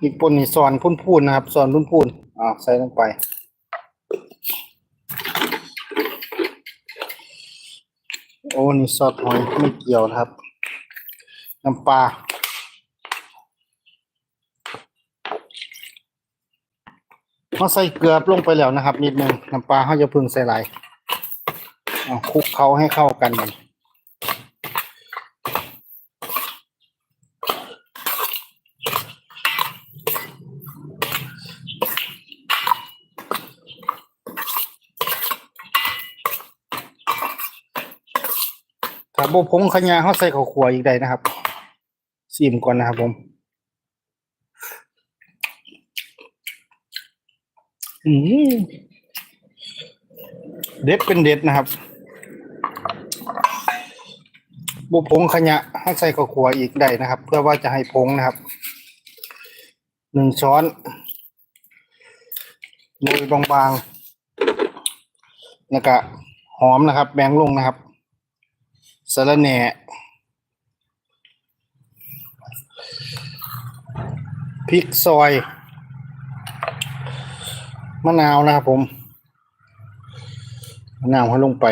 พริกป่นนี่ซอนพุ่นพูนๆนะครับซอนพุ่นพูนๆอ่าใส่ลงไปโอ้นี่ซอสหอยไม่เกี่ยวครับ น้ำปลาเขาใส่เกลือลงไปแล้วนะครับ นิดนึงน้ำปลาเขาจะพึ่งใส่หลายอ่าคลุกเขาให้เข้ากันมัน ถ้าโบพงขยาเขาใส่ข้าวขัวอีกได้นะครับซีมก่อนนะครับ ผมอืมเด็ดเป็นเด็ดนะครับบุพงขยะให้ใส่ข้าวขัวอีกได้นะครับ เพื่อว่าจะให้พงนะครับหนึ่งช้อนโรยบางๆแล้วก็หอมนะครับแบ่งลงนะครับ สารแหน่พริกซอย มะนาวนะครับผม มะนาวให้ลงไป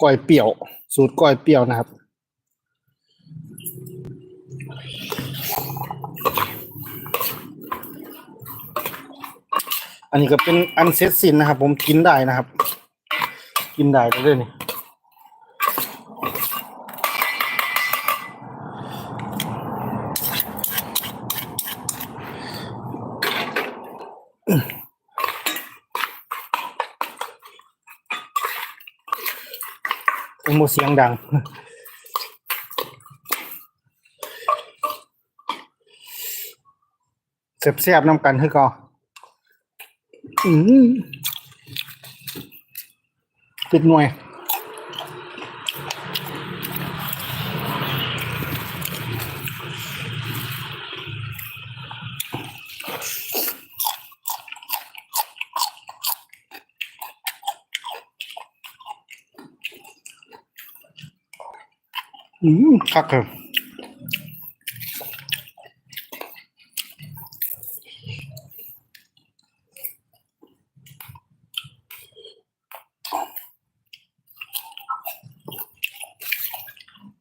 ก้อยเปรี้ยว สูตรก้อยเปรี้ยวนะครับ อันนี้ก็เป็นอันเซตสินนะครับ ผมกินได้นะครับ กินได้เลยนี่เป็นโมเสียงดัง เสียบเสียบๆน้ำกันคือก็อืม ติดหน่วยอืมคักเลย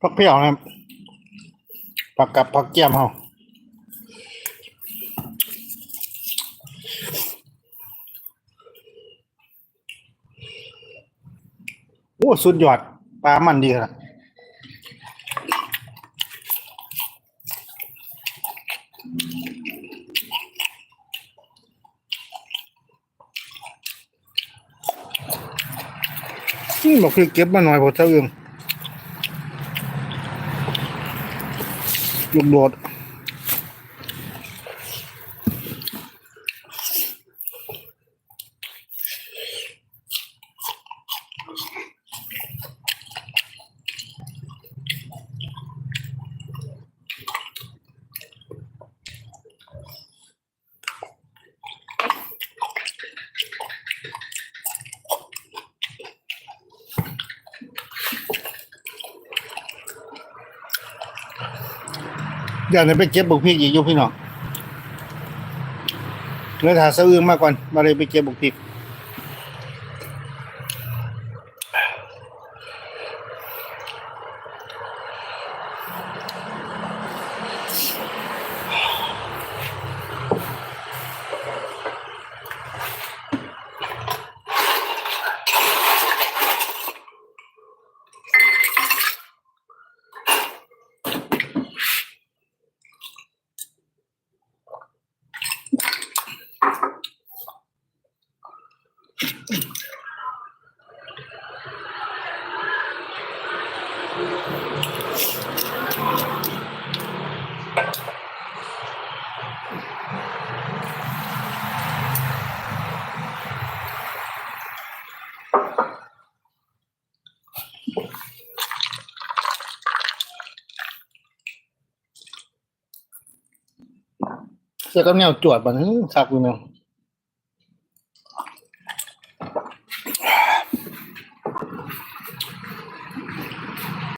ผักเปรี้ยวนะครับผักกับผักเกี๊ยมเฮาโอ้สุดยอดปลามันดีครับอืมบอกคือเก็บมาหน่อยพอเท่าเอง ลูกโดด อย่างนี้ไปเก็บบุกพริกอีกอยู่พี่น้องเลยถ่าสะอื้งมากก่อนมาเลยไปเก็บบุกพริก เสื้อกับแนวจวดบันี้คักอยู่เนาะ